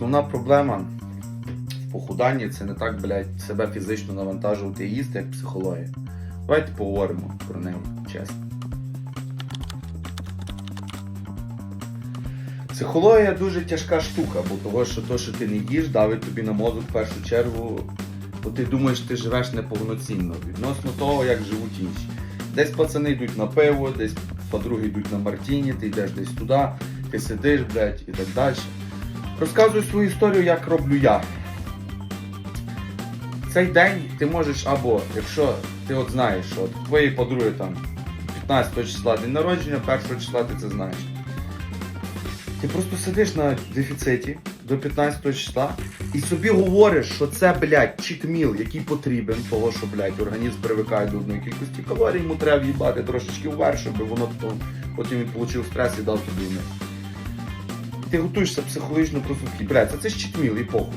Основна проблема в похуданні це не так, блядь, себе фізично навантажувати і їсти, як психологія. Давайте поговоримо про неї, чесно. Психологія дуже тяжка штука, бо того, що то, що ти не їш, давить тобі на мозок в першу чергу, бо ти думаєш, ти живеш неповноцінно відносно того, як живуть інші. Десь пацани йдуть на пиво, десь подруги йдуть на мартіні, ти йдеш десь туди, ти сидиш, блядь, і так далі. Розказую свою історію, як роблю я. Цей день ти можеш або, якщо ти от знаєш, що от твоєї подруги там 15 числа день народження, 1 числа ти це знаєш. Ти просто сидиш на дефіциті до 15 числа і собі говориш, що це, блядь, читміл, який потрібен, того, що, блядь, організм привикає до одної кількості калорій, йому треба в'їбати трошечки вверх, щоб воно потім він отримав стрес і дав тобі вниз. Ти готуєшся психологічно просто такий, блядь, це, ж читміл і похуй.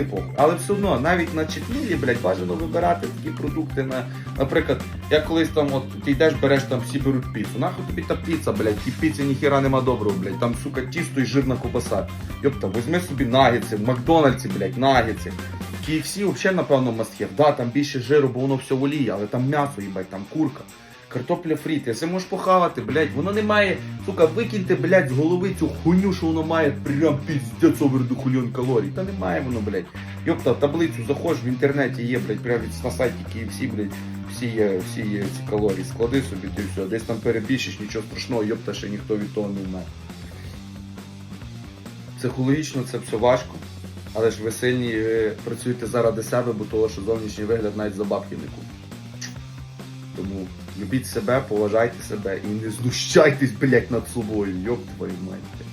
І похуй. Але все одно, навіть на читмілі, блядь, бажано вибирати такі продукти на. Наприклад, я колись там, от ти йдеш, береш там всі беруть піцу. Нахуй тобі та піца, блядь, ті піці ніхіра нема доброго, блядь. Там, сука, тісто і жирна кобаса. Йопта, візьми собі нагетси, в Макдональдсі, блядь, нагетси. KFC взагалі, напевно, мастхев. Да, там більше жиру, бо воно все в олії, але там м'ясо, їбать, там курка. Картопля фрі, ти це можеш похавати, блядь, воно не має, сука, викиньте, блядь, з голови цю хуйню, що воно має прям піздець овер до хульон калорій. Та немає воно, блядь. Йопта, таблицю заходиш в інтернеті є, блядь, прямо на сайті KFC, блядь, всі є, всі є ці калорії. Склади собі, ти все, десь там перебільшиш, нічого страшного, йопта, ще ніхто від того не вмер. Психологічно це все важко, але ж ви сильні ви працюєте заради себе, бо того, що зовнішній вигляд навіть за бабки не купить. Тому любіть себе, поважайте себе і не знущайтесь, блять, над собою. Йоп твою мать.